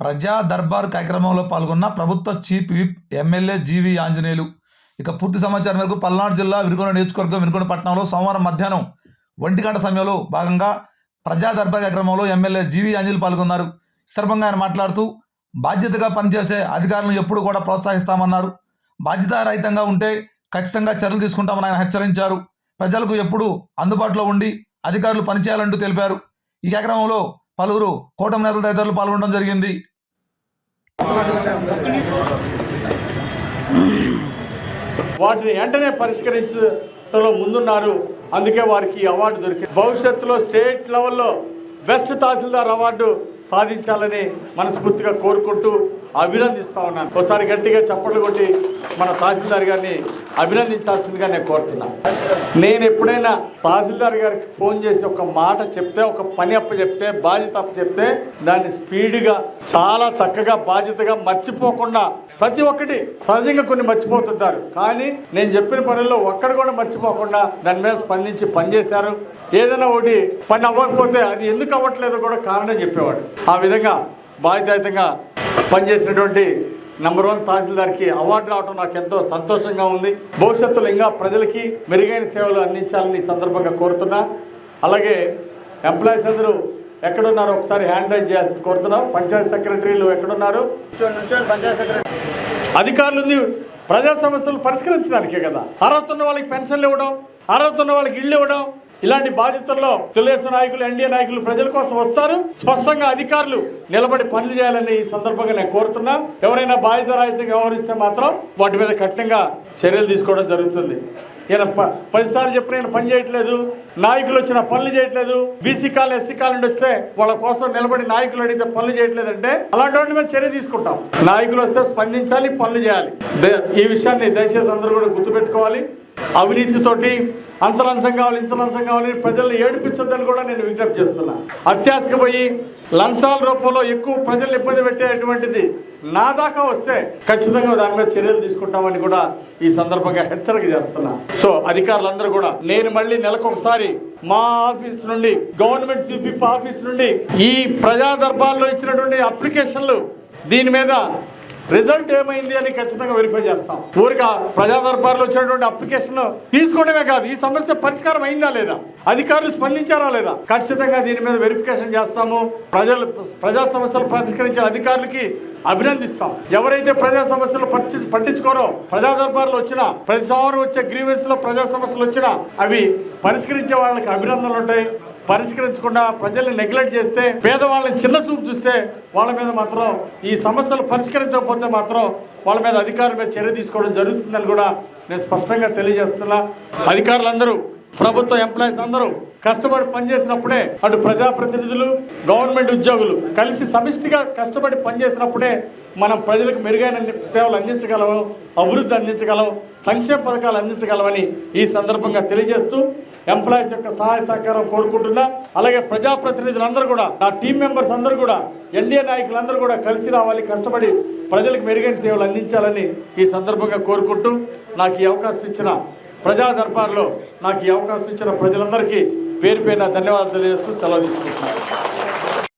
ప్రజా దర్బార్ కార్యక్రమంలో పాల్గొన్న ప్రభుత్వ chief whip MLA G V Anjaneyulu. ఇక పూర్తి సమాచారం మేరకు పల్నాడు జిల్లా వినుకొండ నియోజకవర్గం వినుకొండ పట్టణంలో సోమవారం మధ్యాహ్నం ఒంటి గంట సమయంలో భాగంగా ప్రజా దర్బార్ కార్యక్రమంలో ఎమ్మెల్యే జీవి ఆంజనేయులు పాల్గొన్నారు. సందర్భంగా ఆయన మాట్లాడుతూ బాధ్యతగా పనిచేసే అధికారులను ఎప్పుడు కూడా ప్రోత్సహిస్తామన్నారు. బాధ్యతారహితంగా ఉంటే ఖచ్చితంగా చర్యలు తీసుకుంటామని ఆయన హెచ్చరించారు. ప్రజలకు ఎప్పుడు అందుబాటులో ఉండి అధికారులు పనిచేయాలంటూ తెలిపారు. ఈ కార్యక్రమంలో పలువురు కూటమి నేతల తదితరులు పాల్గొనడం జరిగింది. వాటిని వెంటనే పరిష్కరించడంలో ముందున్నారు. అందుకే వారికి అవార్డు దొరికింది. భవిష్యత్తులో స్టేట్ లెవెల్లో బెస్ట్ తహసీల్దార్ అవార్డు సాధించాలని మనస్ఫూర్తిగా కోరుకుంటూ అభినందిస్తా ఉన్నాను. ఒకసారి గట్టిగా చప్పట్లు కొట్టి మన తహసీల్దార్ గారిని అభినందించాల్సిందిగా నేను కోరుతున్నా. నేను ఎప్పుడైనా తహసీల్దార్ గారికి ఫోన్ చేసి ఒక మాట చెప్తే ఒక పని అప్ప చెప్తే బాధ్యత అప్ప చెప్తే దాన్ని స్పీడ్గా చాలా చక్కగా బాధ్యతగా మర్చిపోకుండా ప్రతి ఒక్కటి సహజంగా కొన్ని మర్చిపోతుంటారు. కానీ నేను చెప్పిన పనుల్లో ఒక్కడు కూడా మర్చిపోకుండా దాని మీద స్పందించి పనిచేశారు. ఏదైనా ఒకటి పని అవ్వకపోతే అది ఎందుకు అవ్వట్లేదో కూడా కారణం చెప్పేవాడు. ఆ విధంగా బాధ్యతాయుతంగా పనిచేసినటువంటి నంబర్ వన్ తహసీల్దార్కి అవార్డు రావడం నాకు ఎంతో సంతోషంగా ఉంది. భవిష్యత్తులో ఇంకా ప్రజలకి మెరుగైన సేవలు అందించాలని సందర్భంగా కోరుతున్నా. అలాగే ఎంప్లాయీస్ అందరూ ఎక్కడున్నారో ఒకసారి హ్యాండ్ రైజ్ చేసి కోరుతున్నాం. పంచాయత్ సెక్రటరీలు ఎక్కడున్నారు? అధికారులు ప్రజా సమస్యలు పరిష్కరించడానికే కదా. అర్హత ఉన్న వాళ్ళకి పెన్షన్లు ఇవ్వడం అర్హత ఉన్న వాళ్ళకి ఇళ్ళు ఇవ్వడం ఇలాంటి బాధ్యతల్లో తెలుగుదేశం నాయకులు ఎన్డీఏ నాయకులు ప్రజల కోసం వస్తారు. స్పష్టంగా అధికారులు నిలబడి పనులు చేయాలని ఈ సందర్భంగా నేను కోరుతున్నా. ఎవరైనా బాధ్యతారాహితంగా వ్యవహరిస్తే మాత్రం వాటి మీద కఠినంగా చర్యలు తీసుకోవడం జరుగుతుంది. ఈయన ప- పదిసార్లు చెప్పిన ఈయన పని చేయట్లేదు. నాయకులు వచ్చిన పనులు చేయట్లేదు. బీసీ కాలు ఎస్సీ కాలు నుండి వస్తే వాళ్ళ కోసం నిలబడి నాయకులు అడిగితే పనులు చేయట్లేదంటే అలాంటి వాటి మీద చర్య తీసుకుంటాం. నాయకులు వస్తే స్పందించాలి పనులు చేయాలి. ఈ విషయాన్ని దయచేసి అందరూ కూడా గుర్తుపెట్టుకోవాలి. అవినీతితోటి అంత కావాలి ఇంత లంచం కావాలి ప్రజల్ని ఏడిపించొద్దని కూడా నేను విజ్ఞప్తి చేస్తున్నా. అత్యాశకు పోయి లంచాల రూపంలో ఎక్కువ ప్రజల్ని ఇబ్బంది పెట్టేటువంటిది నా దాకా వస్తే ఖచ్చితంగా దాని మీద చర్యలు తీసుకుంటామని కూడా ఈ సందర్భంగా హెచ్చరిక చేస్తున్నా. సో అధికారులందరూ కూడా నేను మళ్ళీ నెలకొకసారి మా ఆఫీస్ నుండి గవర్నమెంట్ సిపిప్ ఆఫీస్ నుండి ఈ ప్రజా దర్బార్లో ఇచ్చినటువంటి అప్లికేషన్లు దీని మీద రిజల్ట్ ఏమైంది అని ఖచ్చితంగా వెరిఫై చేస్తాం. ఊరిక ప్రజా దర్బార్లో వచ్చినటువంటి అప్లికేషన్ తీసుకోవడమే కాదు ఈ సమస్య పరిష్కారం అయిందా లేదా అధికారులు స్పందించారా లేదా ఖచ్చితంగా దీని మీద వెరిఫికేషన్ చేస్తాము. ప్రజలు ప్రజా సమస్యలు పరిష్కరించిన అధికారులకి అభినందిస్తాం. ఎవరైతే ప్రజా సమస్యలు పట్టించుకోరో ప్రజా దర్బార్లు వచ్చినా ప్రతి సంవత్సరం వచ్చే గ్రీవెన్స్లో ప్రజా సమస్యలు వచ్చినా అవి పరిష్కరించే వాళ్ళకి అభినందనలు ఉంటాయి. పరిష్కరించకుండా ప్రజల్ని నెగ్లెక్ట్ చేస్తే పేదవాళ్ళని చిన్న చూపు చూస్తే వాళ్ళ మీద మాత్రం ఈ సమస్యలు పరిష్కరించకపోతే మాత్రం వాళ్ళ మీద అధికారుల మీద చర్య తీసుకోవడం జరుగుతుందని కూడా నేను స్పష్టంగా తెలియజేస్తున్నా. అధికారులందరూ ప్రభుత్వ ఎంప్లాయీస్ అందరూ కష్టపడి పనిచేసినప్పుడే అటు ప్రజాప్రతినిధులు గవర్నమెంట్ ఉద్యోగులు కలిసి సమిష్టిగా కష్టపడి పనిచేసినప్పుడే మనం ప్రజలకు మెరుగైన సేవలు అందించగలము అభివృద్ధి అందించగలం సంక్షేమ పథకాలు అందించగలమని ఈ సందర్భంగా తెలియజేస్తూ ఎంప్లాయీస్ యొక్క సహాయ సహకారం కోరుకుంటున్నా. అలాగే ప్రజాప్రతినిధులందరూ కూడా నా టీం మెంబర్స్ అందరూ కూడా ఎన్డీఏ నాయకులందరూ కూడా కలిసి రావాలి కష్టపడి ప్రజలకు మెరుగైన సేవలు అందించాలని ఈ సందర్భంగా కోరుకుంటూ నాకు ఈ అవకాశం ఇచ్చిన ప్రజా దర్బార్లో నాకు ఈ అవకాశం ఇచ్చిన ప్రజలందరికీ పేరు పేరున ధన్యవాదాలు తెలియజేస్తూ సెలవు తీసుకుంటున్నాను.